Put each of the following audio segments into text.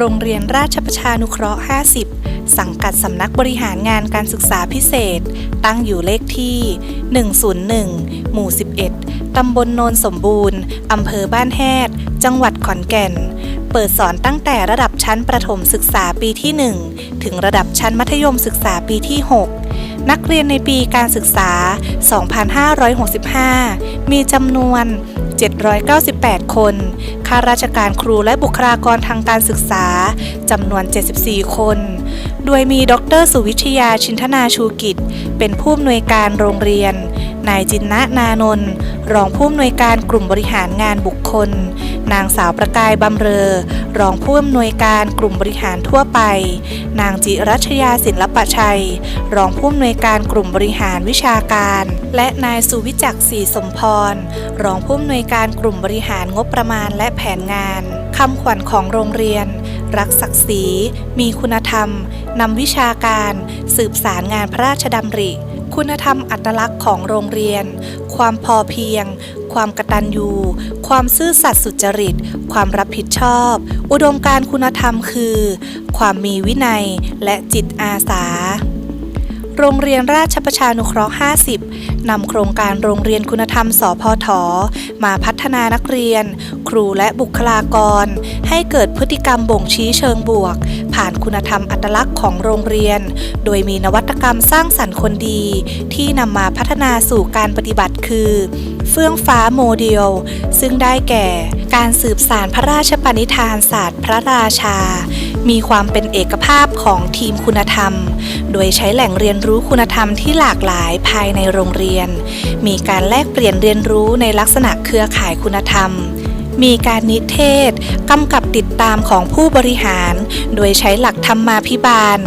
โรงเรียนราชประชานุเคราะห์ 50 สังกัดสำนักบริหารงานการศึกษาพิเศษ ตั้งอยู่เลขที่ 101 หมู่ 11 ตำบลโนนสมบูรณ์ อำเภอบ้านแฮด จังหวัดขอนแก่น เปิดสอนตั้งแต่ระดับชั้นประถมศึกษาปีที่ 1 ถึงระดับชั้นมัธยมศึกษาปีที่ 6นักเรียนในปีการศึกษา 2565 มีจำนวน 798 คน ข้าราชการครูและบุคลากรทางการศึกษาจำนวน 74 คน โดยมีดรสุวิทยาชินทนาชูกิจ เป็นผู้อำนวยการโรงเรียน นายจินนะนานนท์รองผู้อำนวยการกลุ่มบริหารงานบุคคล นางสาวประกายบำเรอ รองผู้อำนวยการกลุ่มบริหารทั่วไป นางจิรัชยาศิลปชัย รองผู้อำนวยการกลุ่มบริหารวิชาการ และนายสุวิจักศรีสมพร รองผู้อำนวยการกลุ่มบริหารงบประมาณและแผนงานคำขวัญของโรงเรียน รักศักดิ์ศรี มีคุณธรรมนำวิชาการ สืบสารงานพระราชดำริ คุณธรรมอัตลักษณ์ของโรงเรียน ความพอเพียง ความกตัญญู ความซื่อสัตย์สุจริต ความรับผิดชอบ อุดมการณ์คุณธรรมคือ ความมีวินัยและจิตอาสา โรงเรียนราชประชานุเคราะห์ 50 นำโครงการโรงเรียนคุณธรรมสพทมาพัฒนานักเรียน ครูและบุคลากร ให้เกิดพฤติกรรมบ่งชี้เชิงบวก ผ่านคุณธรรมอัตลักษณ์ของโรงเรียน โดยมีนวัตกรรมสร้างสรรค์คนดี ที่นำมาพัฒนาสู่การปฏิบัติคือ เฟื่องฟ้าโมเดล ซึ่งได้แก่ การสืบสารพระราชปณิธานศาสตร์พระราชา มีความเป็นเอกภาพของทีมคุณธรรม โดยใช้แหล่งเรียนรู้คุณธรรมที่หลากหลายภายในโรงเรียน มีการแลกเปลี่ยนเรียนรู้ในลักษณะเครือข่ายคุณธรรม มีการนิเทศกำกับติดตามของผู้บริหาร โดยใช้หลักธรรมาภิบาล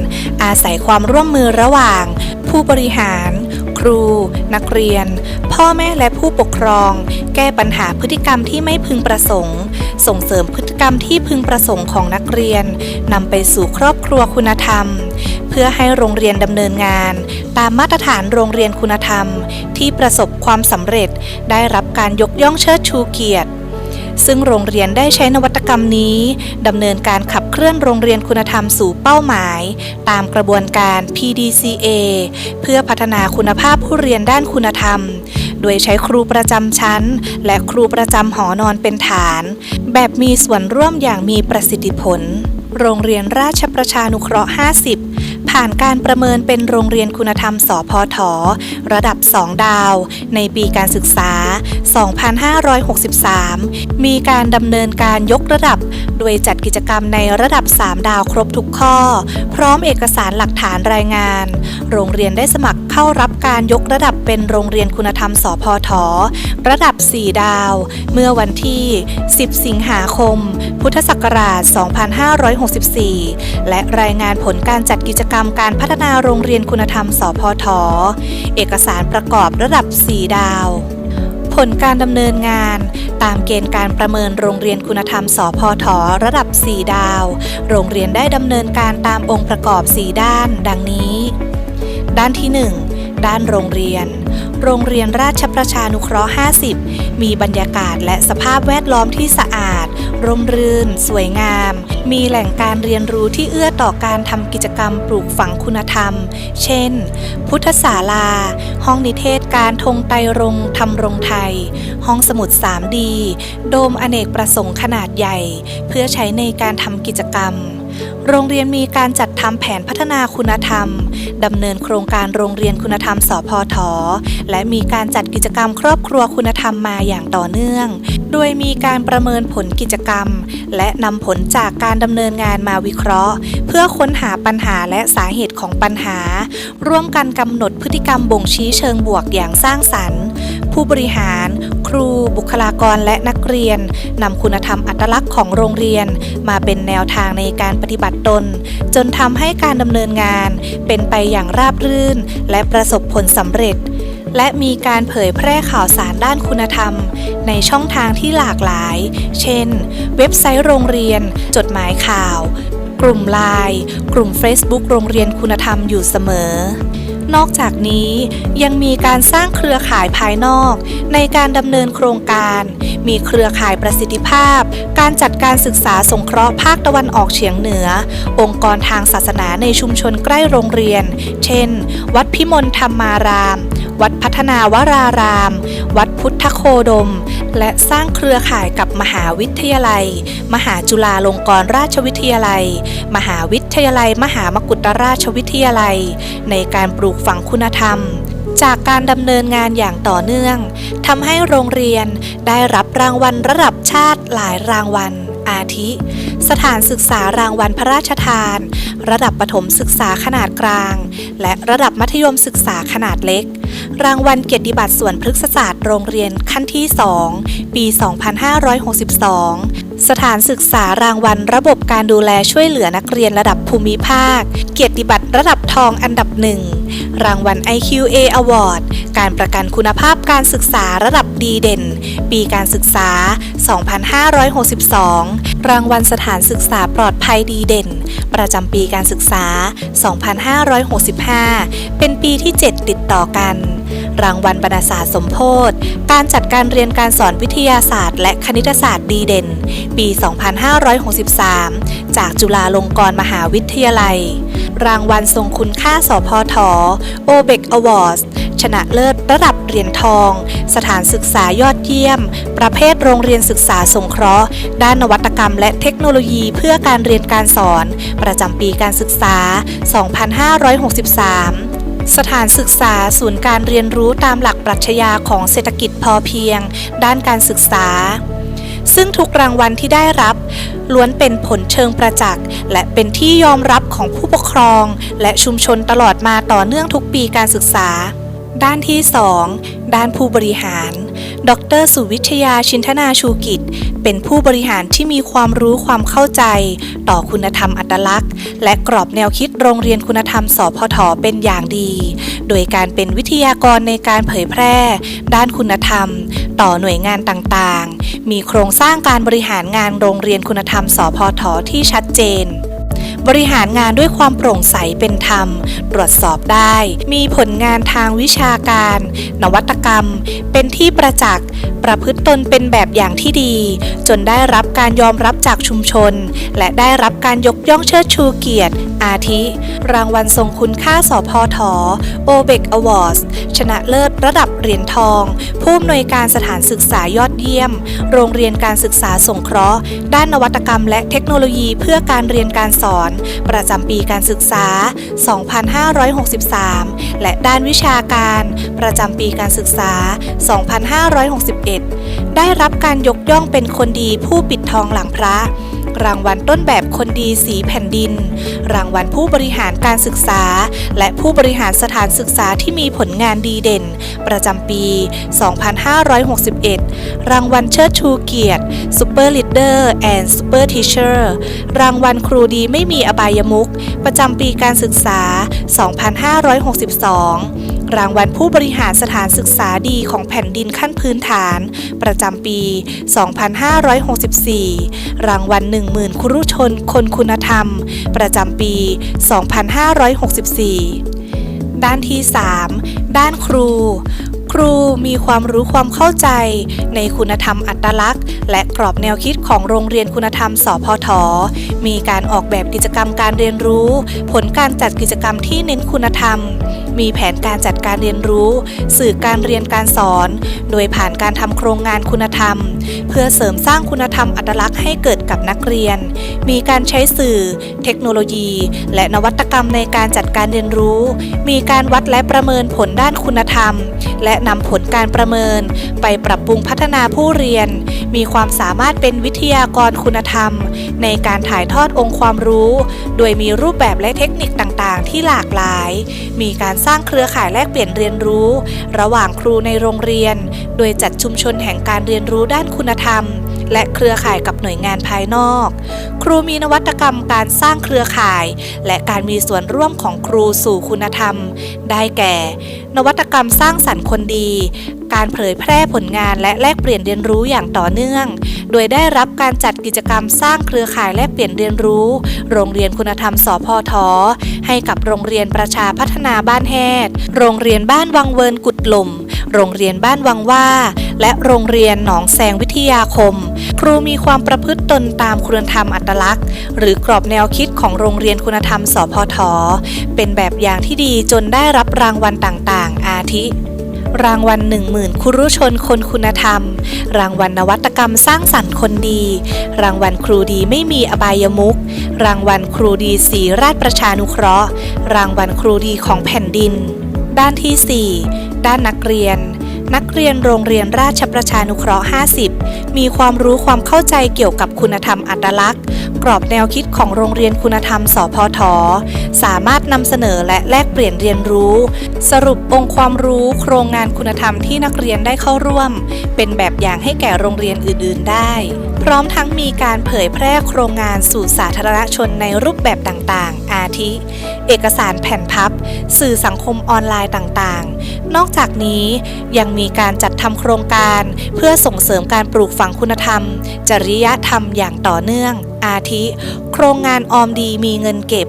อาศัยความร่วมมือระหว่าง ผู้บริหาร ครู นักเรียน พ่อแม่และผู้ปกครอง แก้ปัญหาพฤติกรรมที่ไม่พึงประสงค์ ส่งเสริมพฤติกรรมที่พึงประสงค์ของนักเรียนนำไปสู่ครอบครัวคุณธรรม เพื่อให้โรงเรียนดำเนินงาน ตามมาตรฐานโรงเรียนคุณธรรม ที่ประสบความสำเร็จได้รับการยกย่องเชิดชูเกียรติ ซึ่งโรงเรียนได้ใช้นวัตกรรมนี้ดำเนินการขับเคลื่อนโรงเรียนคุณธรรมสู่เป้าหมาย ตามกระบวนการ PDCA เพื่อพัฒนาคุณภาพผู้เรียนด้านคุณธรรม โดยใช้ครูประจำชั้น และครูประจำหอนอนเป็นฐาน แบบมีส่วนร่วมอย่างมีประสิทธิผล โรงเรียนราชประชานุเคราะห์ 50 ผ่านการประเมินเป็นโรงเรียนคุณธรรมสพทระดับ 2 ดาว ในปีการศึกษา 2563 มีการดำเนินการยกระดับ โดยจัดกิจกรรมในระดับ 3 ดาวครบทุกข้อ พร้อมเอกสารหลักฐานรายงาน โรงเรียนได้สมัครเข้ารับการยกระดับเป็นโรงเรียนคุณธรรมสพทระดับ 4 ดาว เมื่อวันที่ 10 สิงหาคม พุทธศักราช 2564 และรายงานผลการจัดกิจกรรมกรรมการพัฒนาโรงเรียนคุณธรรม สพท เอกสารประกอบระดับ 4 ดาว ผลการดำเนินงาน ตามเกณฑ์การประเมินโรงเรียนคุณธรรม สพท ระดับ 4 ดาว โรงเรียนได้ดำเนินการตามองค์ประกอบ 4 ด้าน ดังนี้ ด้านที่ 1 ด้านโรงเรียนโรงเรียนราชประชานุเคราะห์ 50 มีบรรยากาศและสภาพแวดล้อมที่สะอาด ร่มรื่น สวยงาม มีแหล่งการเรียนรู้ที่เอื้อต่อการทำกิจกรรมปลูกฝังคุณธรรม เช่น พุทธศาลา ห้องนิเทศการธงไตรรงทำรรมรงไทย ห้องสมุด 3D โดมอเนกประสงค์ขนาดใหญ่ เพื่อใช้ในการทำกิจกรรมโรงเรียนมีการจัดทำแผนพัฒนาคุณธรรม ดำเนินโครงการโรงเรียนคุณธรรมสพทและมีการจัดกิจกรรมครอบครัวคุณธรรมมาอย่างต่อเนื่อง โดยมีการประเมินผลกิจกรรม และนำผลจากการดำเนินงานมาวิเคราะห์ เพื่อค้นหาปัญหาและสาเหตุของปัญหา ร่วมกันกำหนดพฤติกรรมบ่งชี้เชิงบวกอย่างสร้างสรรค์ ผู้บริหาร ครู บุคลากรและนักเรียนนำคุณธรรมอัตลักษณ์ของโรงเรียน มาเป็นแนวทางในการปฏิบัติตน จนทำให้การดำเนินงาน เป็นไปอย่างราบรื่น และประสบผลสำเร็จ และมีการเผยแพร่ข่าวสารด้านคุณธรรม ในช่องทางที่หลากหลาย เช่น เว็บไซต์โรงเรียน จดหมายข่าว กลุ่มไลน์กลุ่ม Facebook โรงเรียนคุณธรรมอยู่เสมอ นอกจากนี้ยังมีการสร้างเครือข่ายภายนอก ในการดำเนินโครงการ มีเครือข่ายประสิทธิภาพ การจัดการศึกษาสงเคราะห์ภาคตะวันออกเฉียงเหนือ องค์กรทางศาสนาในชุมชนใกล้โรงเรียน เช่น วัดพิมลธรรมาราม วัดพัฒนาวราราม วัด พุทธโคดม และสร้างเครือข่ายกับมหาวิทยาลัย มหาจุฬาลงกรณราชวิทยาลัย มหาวิทยาลัย มหามกุฏราชวิทยาลัย ในการปลูกฝังคุณธรรมจากการดำเนินงานอย่างต่อเนื่องทำให้โรงเรียนได้รับรางวัลระดับชาติหลายรางวัล อาทิ สถานศึกษารางวัลพระราชทาน ระดับประถมศึกษาขนาดกลาง และระดับมัธยมศึกษาขนาดเล็ก รางวัลเกียรติบัตรส่วนพฤกษศาสตร์โรงเรียนขั้นที่ 2 ปี 2562 สถานศึกษารางวัลระบบการดูแลช่วยเหลือนักเรียนระดับภูมิภาค เกียรติบัตรระดับทองอันดับหนึ่งรางวัล IQA Award การประกันคุณภาพการศึกษาระดับดีเด่น ปีการศึกษา 2562 รางวัลสถานศึกษาปลอดภัยดีเด่น ประจำปีการศึกษา 2565 เป็นปีที่ 7 ติดต่อกัน รางวัลบรรณศาสตร์สมโพธการจัดการเรียนการสอนวิทยาศาสตร์ และคณิตศาสตร์ดีเด่น ปี 2563 จากจุฬาลงกรณ์มหาวิทยาลัย รางวัลทรงคุณค่าสพทโอเบกอวอร์ด ชนะเลิศระดับเหรียญทอง สถานศึกษายอดเยี่ยม ประเภทโรงเรียนศึกษาสงเคราะห์ ด้านนวัตกรรมและเทคโนโลยีเพื่อการเรียนการสอน ประจำปีการศึกษา 2563สถานศึกษาศูนย์การเรียนรู้ตามหลักปรัชญาของเศรษฐกิจพอเพียง ด้านการศึกษา ซึ่งทุกรางวัลที่ได้รับ ล้วนเป็นผลเชิงประจักษ์ และเป็นที่ยอมรับของผู้ปกครอง และชุมชนตลอดมาต่อเนื่องทุกปีการศึกษา ด้านที่ 2 ด้านผู้บริหาร ดร สุวิทยาชินทนาชูกิจ เป็นผู้บริหารที่มีความรู้ความเข้าใจ ต่อคุณธรรมอัตลักษณ์ และกรอบแนวคิดโรงเรียนคุณธรรม สพท เป็นอย่างดี โดยการเป็นวิทยากรในการเผยแพร่ ด้านคุณธรรม ต่อหน่วยงานต่างๆ มีโครงสร้างการบริหารงานโรงเรียนคุณธรรม สพท ที่ชัดเจน บริหารงานด้วยความโปร่งใสเป็นธรรม ตรวจสอบได้ มีผลงานทางวิชาการ นวัตกรรม เป็นที่ประจักษ์ ประพฤติตนเป็นแบบอย่างที่ดี จนได้รับการยอมรับจากชุมชน และได้รับการยกย่องเชิดชูเกียรติ อาทิ รางวัลทรงคุณค่าสพทโอเบกอวอร์ดชนะเลิศระดับเหรียญทอง ผู้อำนวยการสถานศึกษายอดเยี่ยม โรงเรียนการศึกษาสงเคราะห์ ด้านนวัตกรรมและเทคโนโลยีเพื่อการเรียนการสอนประจำปีการศึกษา 2563 และด้านวิชาการ ประจำปีการศึกษา 2561 ได้รับการยกย่องเป็นคนดีผู้ปิดทองหลังพระ รางวัลต้นแบบคนดีสีแผ่นดิน รางวัลผู้บริหารการศึกษา และผู้บริหารสถานศึกษาที่มีผลงานดีเด่น ประจำปี 2561 รางวัลเชิดชูเกียรติ Super Leader and Super Teacher รางวัลครูดีไม่มีอบายมุขประจำปีการศึกษา 2562 รางวัลผู้บริหารสถานศึกษาดีของแผ่นดินขั้นพื้นฐาน ประจำปี 2564 รางวัล 10,000 ครุชนคนคุณธรรม ประจำปี 2564 ด้านที่ 3 ด้านครู ครูมีความรู้ความเข้าใจ ในคุณธรรมอัตลักษณ์ และกรอบแนวคิดของโรงเรียนคุณธรรมสพท มีการออกแบบกิจกรรมการเรียนรู้ ผลการจัดกิจกรรมที่เน้นคุณธรรม มีแผนการจัดการเรียนรู้ สื่อการเรียนการสอน โดยผ่านการทำโครงงานคุณธรรม เพื่อเสริมสร้างคุณธรรมอัตลักษณ์ให้เกิดกับนักเรียน มีการใช้สื่อ เทคโนโลยี และนวัตกรรมในการจัดการเรียนรู้ มีการวัดและประเมินผลด้านคุณธรรม และนำผลการประเมิน ไปปรับปรุงพัฒนาผู้เรียน มีความสามารถเป็นวิทยากรคุณธรรม ในการถ่ายทอดองค์ความรู้ โดยมีรูปแบบและเทคนิคต่างๆ ที่หลากหลาย มีการสร้างเครือข่ายแลกเปลี่ยนเรียนรู้ ระหว่างครูในโรงเรียน โดยจัดชุมชนแห่งการเรียนรู้ด้านคุณธรรม และเครือข่ายกับหน่วยงานภายนอก ครูมีนวัตกรรมการสร้างเครือข่าย และการมีส่วนร่วมของครูสู่คุณธรรม ได้แก่ นวัตกรรมสร้างสรรค์คนดี การเผยแพร่ผลงานและแลกเปลี่ยนเรียนรู้อย่างต่อเนื่อง โดยได้รับการจัดกิจกรรมสร้างเครือข่ายแลกเปลี่ยนเรียนรู้ โรงเรียนคุณธรรมสพทให้กับโรงเรียนประชาพัฒนาบ้านแฮดโรงเรียนบ้านวังเวินกุดหล่ม โรงเรียนบ้านวังว่า และโรงเรียนหนองแซงวิทยาคม ครูมีความประพฤติตนตามคุณธรรมอัตลักษณ์ หรือกรอบแนวคิดของโรงเรียนคุณธรรมสพทเป็นแบบอย่างที่ดีจนได้รับรางวัลต่างๆ อาทิ รางวัล1 0,000 คุรุชนคนคุณธรรม รางวัลนวัตกรรมสร้างสรรค์คนดี รางวัลครูดีไม่มีอบายมุก รางวัลครูดีสีราชประชานุเคราะห์ รางวัลครูดีของแผ่นดิน ด้านทีสี่4 ด้านนักเรียน นักเรียนโรงเรียนราชประชานุเคราะห์ 50 มีความรู้ความเข้าใจเกี่ยวกับคุณธรรมอัตลักษณ์ กรอบแนวคิดของโรงเรียนคุณธรรม สพท สามารถนำเสนอและแลกเปลี่ยนเรียนรู้ สรุปองค์ความรู้โครงงานคุณธรรมที่นักเรียนได้เข้าร่วม เป็นแบบอย่างให้แก่โรงเรียนอื่น ๆ ได้ พร้อมทั้งมีการเผยแพร่โครงงานสู่สาธารณชนในรูปแบบต่างๆ อาทิ เอกสารแผ่นพับ สื่อสังคมออนไลน์ต่างๆ นอกจากนี้ยังมีการจัดทำโครงการเพื่อส่งเสริมการปลูกฝังคุณธรรม จริยธรรมอย่างต่อเนื่อง อาทิ โครงงานออมดีมีเงินเก็บ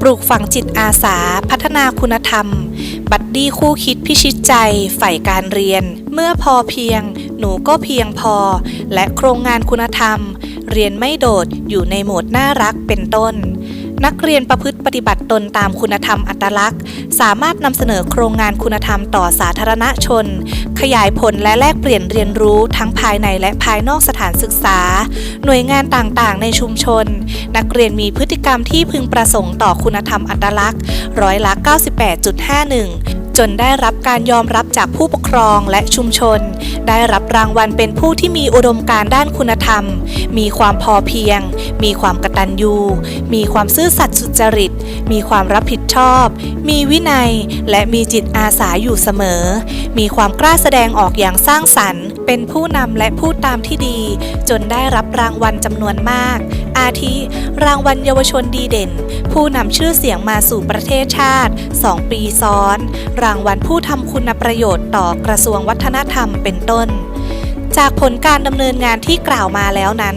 ปลูกฝังจิตอาสา พัฒนาคุณธรรม บัดดี้คู่คิดพิชิตใจใฝ่การเรียน เมื่อพอเพียง หนูก็เพียงพอ และโครงงานคุณธรรม เรียนไม่โดดอยู่ในโหมดน่ารักเป็นต้น นักเรียนประพฤติปฏิบัติตนตามคุณธรรมอัตลักษณ์ สามารถนำเสนอโครงงานคุณธรรมต่อสาธารณชน ขยายผลและแลกเปลี่ยนเรียนรู้ทั้งภายในและภายนอกสถานศึกษา หน่วยงานต่างๆ ในชุมชน นักเรียนมีพฤติกรรมที่พึงประสงค์ต่อคุณธรรมอัตลักษณ์ร้อยละ 98.51 จนได้รับการยอมรับจากผู้ปกครองและชุมชน ได้รับรางวัลเป็นผู้ที่มีอุดมการด้านคุณธรรม มีความพอเพียง มีความกตัญญู มีความซื่อสัตย์สุจริต มีความรับผิดชอบ มีวินัย และมีจิตอาสาอยู่เสมอ มีความกล้าแสดงออกอย่างสร้างสรรค์ เป็นผู้นำและผู้ตามที่ดี จนได้รับรางวัลจำนวนมาก อาทิ รางวัลเยาวชนดีเด่น ผู้นำชื่อเสียงมาสู่ประเทศชาติ 2 ปีซ้อน รางวัลผู้ทำคุณประโยชน์ต่อกระทรวงวัฒนธรรมเป็นต้น จากผลการดำเนินงานที่กล่าวมาแล้วนั้น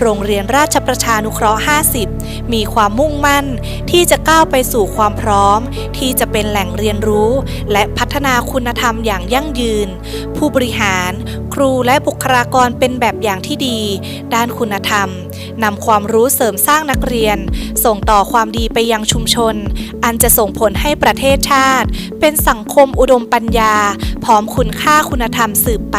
โรงเรียนราชประชานุเคราะห์ 50 มีความมุ่งมั่นที่จะก้าวไปสู่ความพร้อม ที่จะเป็นแหล่งเรียนรู้ และพัฒนาคุณธรรมอย่างยั่งยืน ผู้บริหาร ครูและบุคลากรเป็นแบบอย่างที่ดี ด้านคุณธรรมนำความรู้เสริมสร้างนักเรียน ส่งต่อความดีไปยังชุมชน อันจะส่งผลให้ประเทศชาติ เป็นสังคมอุดมปัญญา พร้อมคุณค่าคุณธรรมสืบไป